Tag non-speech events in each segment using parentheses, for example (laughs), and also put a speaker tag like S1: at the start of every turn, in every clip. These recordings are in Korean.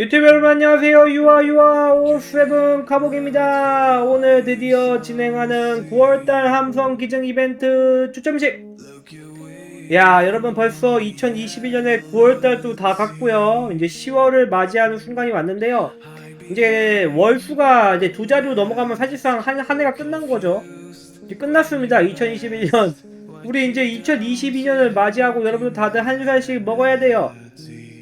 S1: 유튜브 여러분 안녕하세요. 유아 유아 오세븐 카복입니다. 오늘 드디어 진행하는 9월달 함성 기증 이벤트 추첨식. 야 여러분 벌써 2021년에 9월달도 다 갔고요. 이제 10월을 맞이하는 순간이 왔는데요. 이제 월수가 이제 두 자리로 넘어가면 사실상 한, 한 해가 끝난 거죠. 이제 끝났습니다 2021년. 우리 이제 2022년을 맞이하고 여러분 다들 한 살씩 먹어야 돼요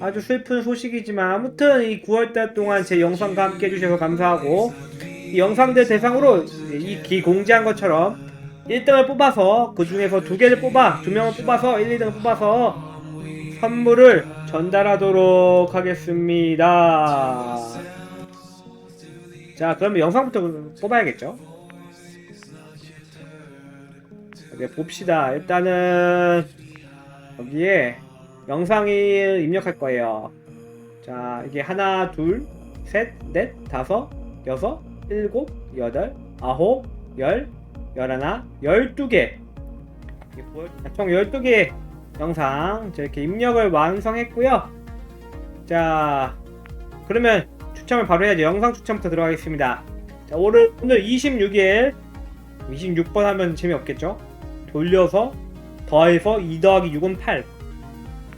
S1: 아주 슬픈 소식이지만 아무튼 이 9월달 동안 제 영상과 함께 해주셔서 감사하고 이 영상들 대상으로 이 기 공지한 것처럼 1등을 뽑아서 그 중에서 두 개를 뽑아 두 명을 뽑아서 1, 2등 뽑아서 선물을 전달하도록 하겠습니다. 자 그러면 영상부터 뽑아야겠죠? 네, 봅시다. 일단은 여기에 영상을 입력할 거예요. 자, 이게 하나, 둘, 셋, 넷, 다섯, 여섯, 일곱, 여덟, 아홉, 열, 열하나, 열두 개. 총 열두 개 영상 이렇게 입력을 완성했고요. 자, 그러면 추첨을 바로 해야죠. 영상 추첨부터 들어가겠습니다. 자, 오늘 오늘 26일 26번 하면 재미없겠죠? 돌려서 더해서 2 더하기 6은 8.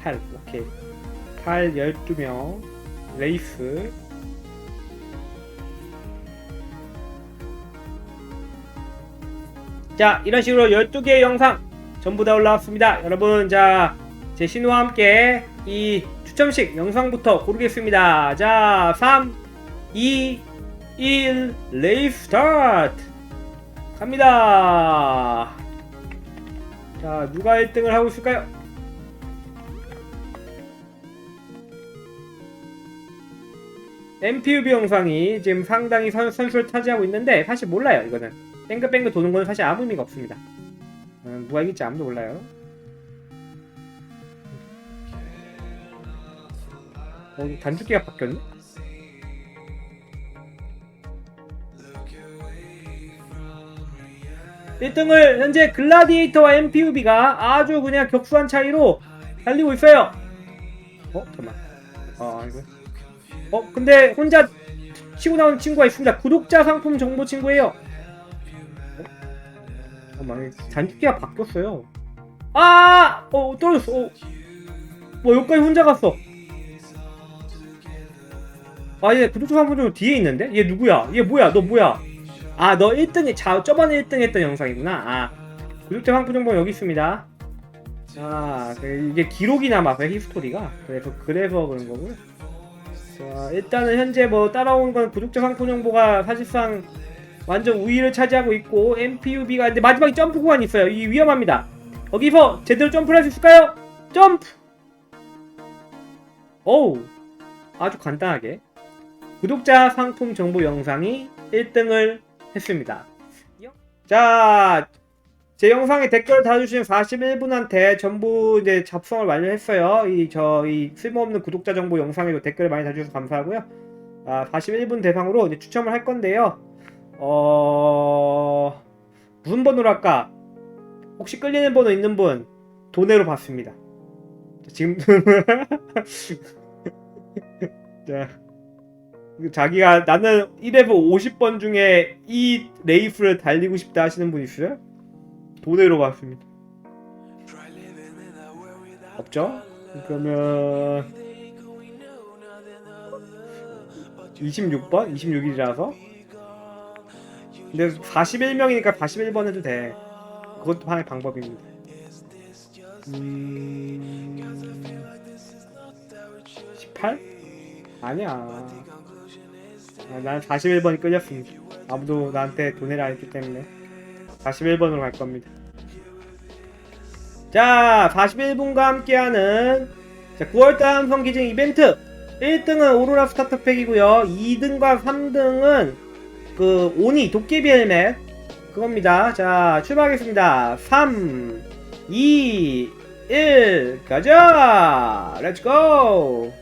S1: 8 오케이. 8 12명. 레이스. 자 이런 식으로 12개의 영상 전부 다 올라왔습니다. 여러분 자 제 신호와 함께 이 추첨식 영상부터 고르겠습니다. 자 3 2 1 레이스 스타트. 갑니다. 자 누가 1등을 하고 있을까요 MPUB 영상이 지금 상당히 선, 선수를 차지하고 있는데 사실 몰라요 이거는 뺑글뺑글 도는 건 사실 아무 의미가 없습니다 음, 누가 이길지 아무도 몰라요 어, 단축키가 바뀌었네? 일등을 현재 글라디에이터와 MPUB가 아주 그냥 격수한 차이로 달리고 있어요 어? 잠깐만 아 이거 어 근데 혼자 치고 나온 친구가 있습니다. 구독자 상품 정보 친구예요. 어? 잠깐만 잔디기가 바뀌었어요. 아! 어 떨어졌어. 어. 뭐 여기까지 혼자 갔어. 아 얘 구독자 상품 정보 뒤에 있는데? 얘 누구야? 얘 뭐야? 너 뭐야? 아 너 1등이 자 저번에 1등 했던 영상이구나. 아 구독자 상품 정보 여기 있습니다. 아그 이게 기록이 남아서 히스토리가 그래서 그래서 그런 거고요. 자, 일단은 현재 뭐 따라온 건 구독자 상품 정보가 사실상 완전 우위를 차지하고 있고 MPUB가 근데 마지막에 점프 구간이 있어요. 이 위험합니다. 거기서 제대로 점프를 할 수 있을까요? 점프! 어우 아주 간단하게 구독자 상품 정보 영상이 1등을 했습니다. 자, 제 영상에 댓글 달아주신 41분한테 전부 이제 잡성을 완료했어요. 이저이 쓸모없는 구독자 정보 영상에도 댓글을 많이 달아주셔서 감사하고요. 아, 41분 대상으로 이제 추첨을 할 건데요. 어 무슨 번호로 할까? 혹시 끌리는 번호 있는 분 돈으로 받습니다. 자, 지금 (laughs) 자 자기가 나는 1회부 50번 중에 이 레이스를 달리고 싶다 하시는 분 있어요? 돈으로 받습니다. 없죠? 그러면 26번? 26일이라서? 근데 41명이니까 41번 해도 돼. 그것도 하나의 방법입니다. 음... 18? 아니야. 아, 난 41번이 끌렸습니다. 아무도 나한테 돈을 안 했기 때문에 41번으로 갈 겁니다. 자, 41분과 함께하는 자, 9월달 함성 기증 이벤트. 1등은 오로라 스타터팩이고요. 2등과 3등은 그 오니 도깨비 헬멧. 그겁니다. 자 출발하겠습니다. 3 2 1 가자! 렛츠 고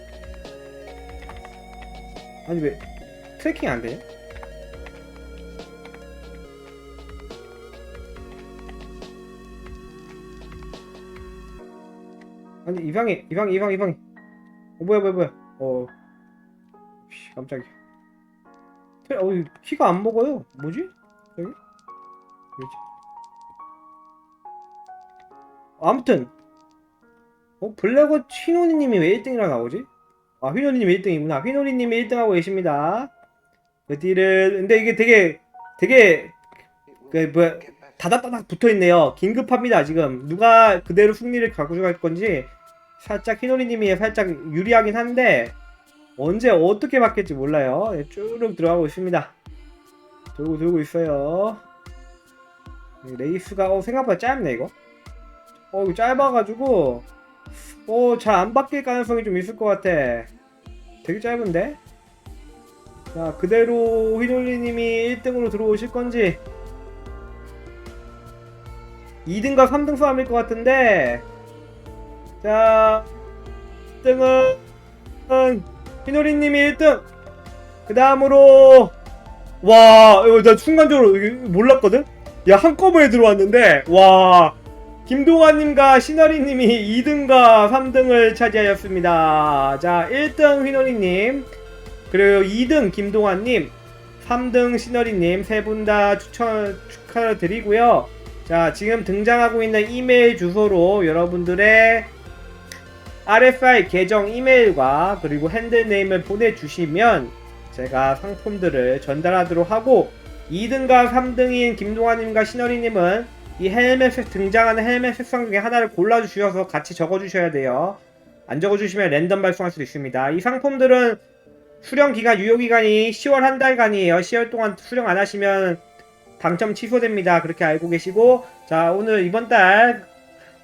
S1: 아니 왜 트래킹 안 되냐? 아니 이방이 이방 이방 이방 어 뭐야 뭐야 뭐야 어 씨, 깜짝이야. 테- 어, 이 키가 안 먹어요. 뭐지? 여기? 뭐지? 아무튼 어 블랙워 휘노니님이 왜 1등이라 나오지? 아 휘노니님이 1등이구나. 휘노니님이 1등하고 계십니다. 그 뒤를 근데 이게 되게 되게 그 뭐야 다닥다닥 붙어 있네요. 긴급합니다 지금 누가 그대로 승리를 가져갈 건지 살짝 휘노리님이 살짝 유리하긴 한데 언제 어떻게 바뀔지 몰라요. 예, 쭉 들어가고 있습니다. 돌고 돌고 있어요. 이 레이스가 어 생각보다 짧네 이거. 어 이거 짧아가지고 어잘 안 바뀔 가능성이 좀 있을 것 같아. 되게 짧은데. 자 그대로 휘놀리님이 1등으로 들어오실 건지 2등과 3등 싸움일 것 같은데 자 1등은 휘놀이님이 1등. 그 다음으로 와 이거 나 순간적으로 몰랐거든? 야 한꺼번에 들어왔는데 와 김동환님과 신어리님이 2등과 3등을 차지하였습니다. 자 1등 휘놀이님 그리고 2등 김동환님 3등 신어리님 세 분 다 추천 축하드리고요. 자 지금 등장하고 있는 이메일 주소로 여러분들의 RFI 계정 이메일과 그리고 핸들네임을 보내주시면 제가 상품들을 전달하도록 하고 2등과 3등인 김동환님과 신어리님은 이 헬멧에 등장하는 헬멧 색상 중에 하나를 골라주셔서 같이 적어주셔야 돼요. 안 적어주시면 랜덤 발송할 수도 있습니다. 이 상품들은 수령 기간, 유효 기간이 10월 한 달간이에요. 10월 동안 수령 안 하시면 당첨 취소됩니다. 그렇게 알고 계시고, 자, 오늘 이번 달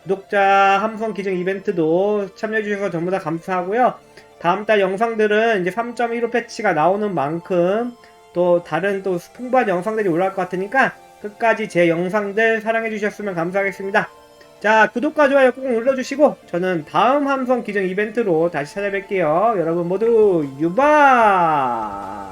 S1: 구독자 함성 기증 이벤트도 참여해주셔서 전부 다 감사하고요. 다음 달 영상들은 이제 3.15 패치가 나오는 만큼 또 다른 또 풍부한 영상들이 올라올 것 같으니까 끝까지 제 영상들 사랑해주셨으면 감사하겠습니다. 자, 구독과 좋아요 꼭 눌러주시고 저는 다음 함성 기증 이벤트로 다시 찾아뵐게요. 여러분 모두 유바!